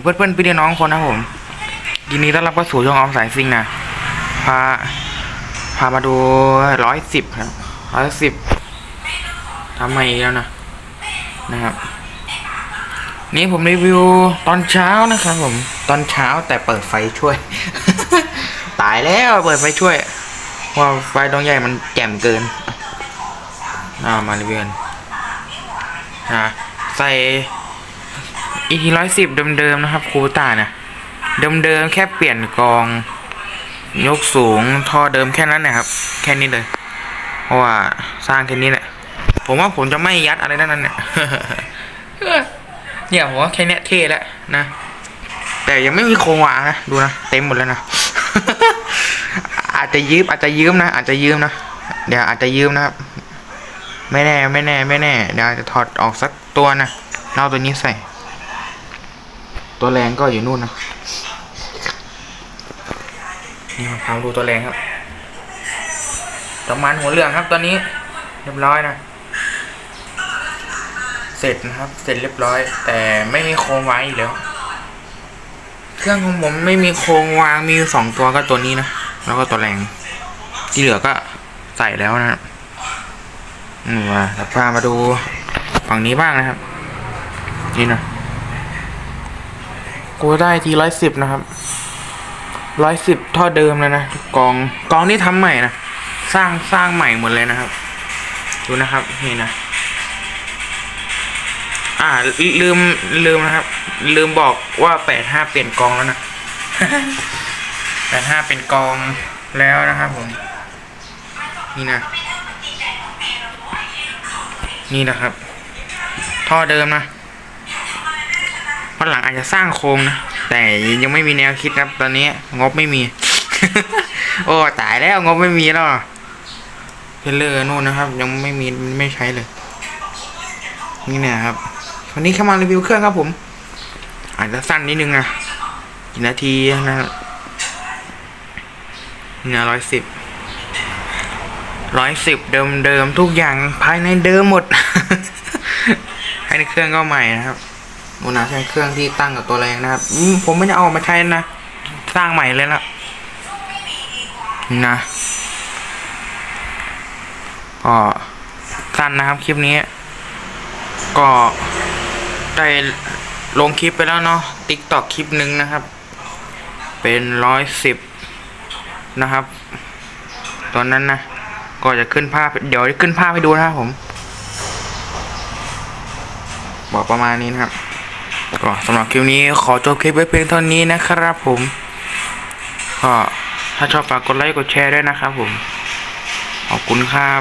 เพื่อนเพื่อนๆพี่น้องคนนะผมยินดีต้อนรับเข้าสู่ช่องออมสายซิงนะพาพามาดูร้อยสิบครับร้อยสิบทำใหม่อีกแล้วนะนะครับ นี่ผมรีวิวตอนเช้านะครับผมตอนเช้าแต่เปิดไฟช่วย ตายแล้วเปิดไฟช่วยว่าไฟดวงใหญ่มันแจ่มเกินอ่ามารีวิวนอ่าใส่ อีทีร้อยสิบเดิมๆนะครับครูตาเนี่ยเดิมๆแค่เปลี่ยนกอง ยกสูงท่อเดิมแค่นั้นนะครับ แค่นี้เลย เพราะว่าสร้างแค่นี้แหละ ผมว่าผมจะไม่ยัดอะไรนั่นนั่นเนี่ยเนี่ยผมว่าแค่นี้เท่แล้วนะ แต่ยังไม่มีโครงวางนะดูนะเต็มหมดแล้วนะอาจจะยืมอาจจะยืมนะอาจจะยืมนะเดี๋ยวอาจจะยืมนะครับไม่แน่ไม่แน่ไม่แน่เดี๋ยวอาจจะถอดออกสักตัวนะแล้วเอาตัวนี้ใส่ ตัวแรงก็อยู่นู่นนะนี่มาพาดูตัวแรงครับประมาณหัวเรื่องครับตอนนี้เรียบร้อยนะ เสร็จนะครับ เสร็จเรียบร้อย แต่ไม่มีโครงไวางอีกแล้ว เครื่องของผมไม่มีโครงวางมีอยู่สองตัวก็ตัวนี้นะแล้วก็ตัวแรง ที่เหลือก็ใส่แล้วนะครับอืมมาแล้วพามาดูฝั่งนี้บ้างนะครับ นี่นะ กูได้ทีร้อยสิบนะครับร้อยสิบท่อเดิมเลยนะกองกองนี่ทำใหม่นะสร้างสร้างใหม่หมดเลยนะครับ ดูนะครับนี่นะ อ่าลืลืมลืมนะครับ ลืมบอกว่าแปดห้าเปลี่ยนกองแล้วนะแปดห้าเป็นกองแล้วนะครับผม นี่นะ นี่นะครับ ท่อเดิมนะ วันหลังอาจจะสร้างโครงนะ แต่ยังไม่มีแนวคิดครับ ตอนนี้ งบไม่มี โอ้ตายแล้วงบไม่มีแล้วเพลเลอร์นู่นนะครับ ยังไม่มีไม่ใช้เลย นี่เนี่ยครับ วันนี้เข้ามารีวิวเครื่องครับผม อาจจะสั้นนิดนึงนะกี่นาทีนะเนี่ยร้อยสิบร้อยสิบเดิมเดิมทุกอย่างภายในเดิมหมดภายในเครื่องก็ใหม่นะครับ มนาใช้เครื่องที่ตั้งกับตัวแรงนะครับอืมผมไม่ได้เอามาใช้นะ สร้างใหม่เลยนะนะก็สั้นนะครับคลิปนี้ ก็ได้ลงคลิปไปแล้วเนาะติ๊กตอกคลิปหนึ่งนะครับ เป็นร้อยสิบนะครับ ตอนนั้นนะ ก็จะขึ้นภาพ เดี๋ยวจะขึ้นภาพให้ดูนะครับผม บอกประมาณนี้นะครับ ก็สำหรับคลิปนี้ขอจบคลิปไว้เพียงเท่านี้นะครับผม ก็ถ้าชอบฝากกดไลค์กดแชร์ด้วยนะครับผม ขอบคุณครับ